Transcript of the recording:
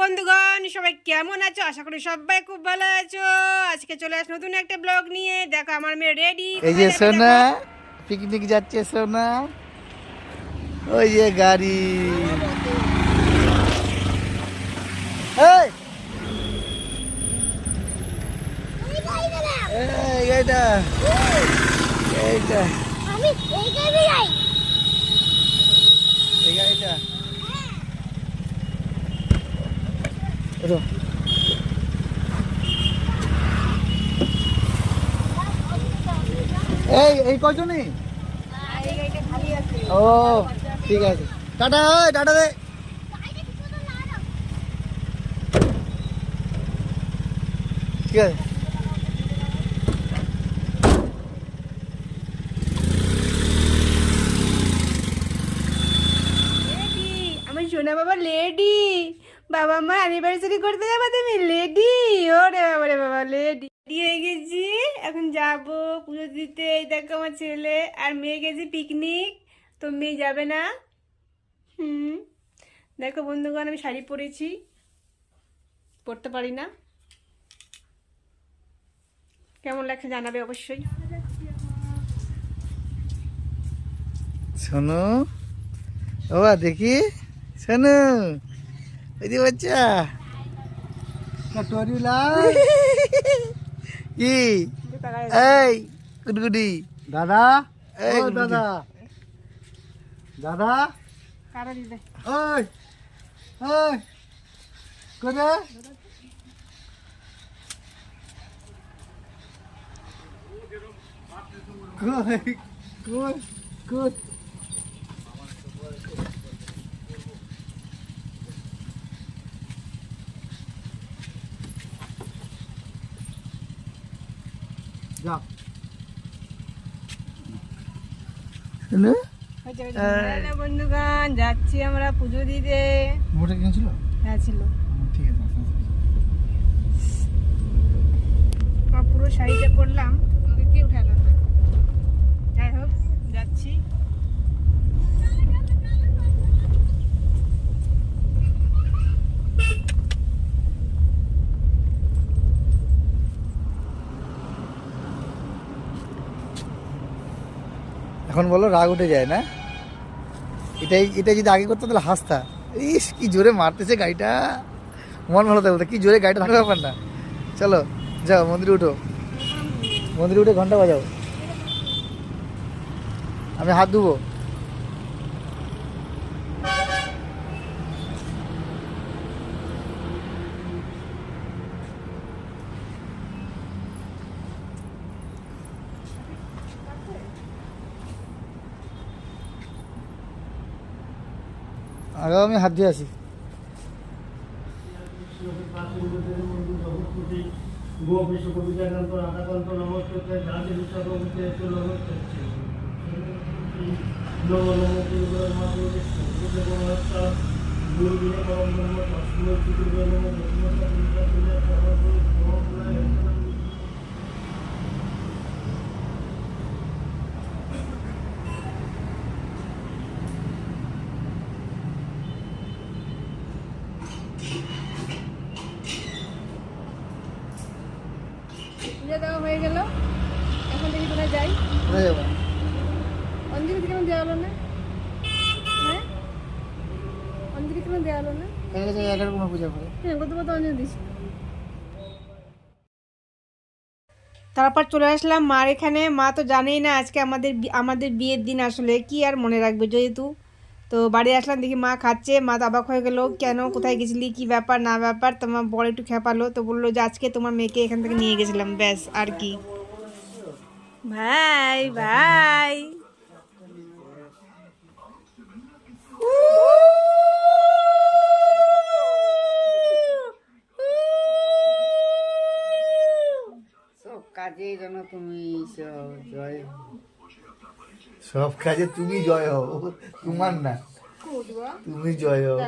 বন্ধুগণ সবাই কেমন আছো? আশা করি সবাই খুব ভালো আছো। আজকে চলে আস নতুন একটা ব্লগ নিয়ে। দেখো আমার মেয়ে রেডি এই যে সোনা পিকনিক যাচ্ছে সোনা। ওই যে গাড়ি। এই! এই গাড়িটা। এইটা আমি এইখানে যাই এই এই এই কজনই ও ঠিক আছে। টাটা ওই টাটা দে। ঠিক আছে। সোনা বাবা লেডি বাবা মা অ্যানিভার্সারি করতে যাব তুমি? লেডি ওরে বাবা রে বাবা লেডি রেডি হয়ে গেছি। এখন যাব পুজো দিতে। এই দেখো আমার ছেলে আর মেয়ে গেছি পিকনিক তো মেয়ে যাবে না। হুম। দেখো বন্ধুগণ আমি শাড়ি পরেছি। পরতে পারি না। কেমন লাগছে জানাবে অবশ্যই। শোনো ও দেখি। শোনো যে বাচ্চা কি এই গুডগুডি দাদা এই দাদা দাদা কারা ওই ওই কই কই বন্ধুগণ যাচ্ছি আমরা পুজো দিতে। মোটা কিনেছিল হ্যাঁ ছিল। ঠিক আছে আস্তে আস্তে। আমার পুরো শাড়িটা করলাম আমাকে কেউ উঠালো? না যাই হোক যাচ্ছি। এখন বলো রাগ উঠে যায় না? এটাই, এটা যদি আগে করতো তাহলে হাসতা। ইস, কি জোরে মারতেছে গাড়িটা। মন ভালো থাকবে, কি জোরে গাড়িটা থাকার ব্যাপার না। চলো, যাও, মন্দিরে উঠো। মন্দিরে উঠে ঘণ্টা বাজাও। আমি হাত ধুবো। আগেও আমি হাত দিয়ে আসি গো কোথায় যাই? কোথায় যাব? অঞ্জলি কেন দেওয়া হলো না হ্যাঁ? অঞ্জলি কেন দেওয়া হলো না এখানে যাই একার কোনো পূজা করে। হ্যাঁ কত কত অঞ্জলি দিচ্ছি তারপর চলে আসলাম মার এখানে। মা তো জানেই না আজকে আমাদের আমাদের বিয়ের দিন আসলে। কি আর মনে রাখবে যেহেতু? তো বাড়ি আসলাম দেখি মা খাচ্ছে। মা তো অবাক হয়ে গেলো কেন কোথায় গেছিলি কি ব্যাপার না ব্যাপার? তোমার বড় একটু খেপালো তো বলল যে আজকে তোমার মেয়েকে এখান থেকে নিয়ে গেছিলাম ব্যাস আর কি। ভাই ভাই সব কাজে যেন তুমি জয় সব কাজে তুমি জয় হও তোমার না। তুমি জয় হও।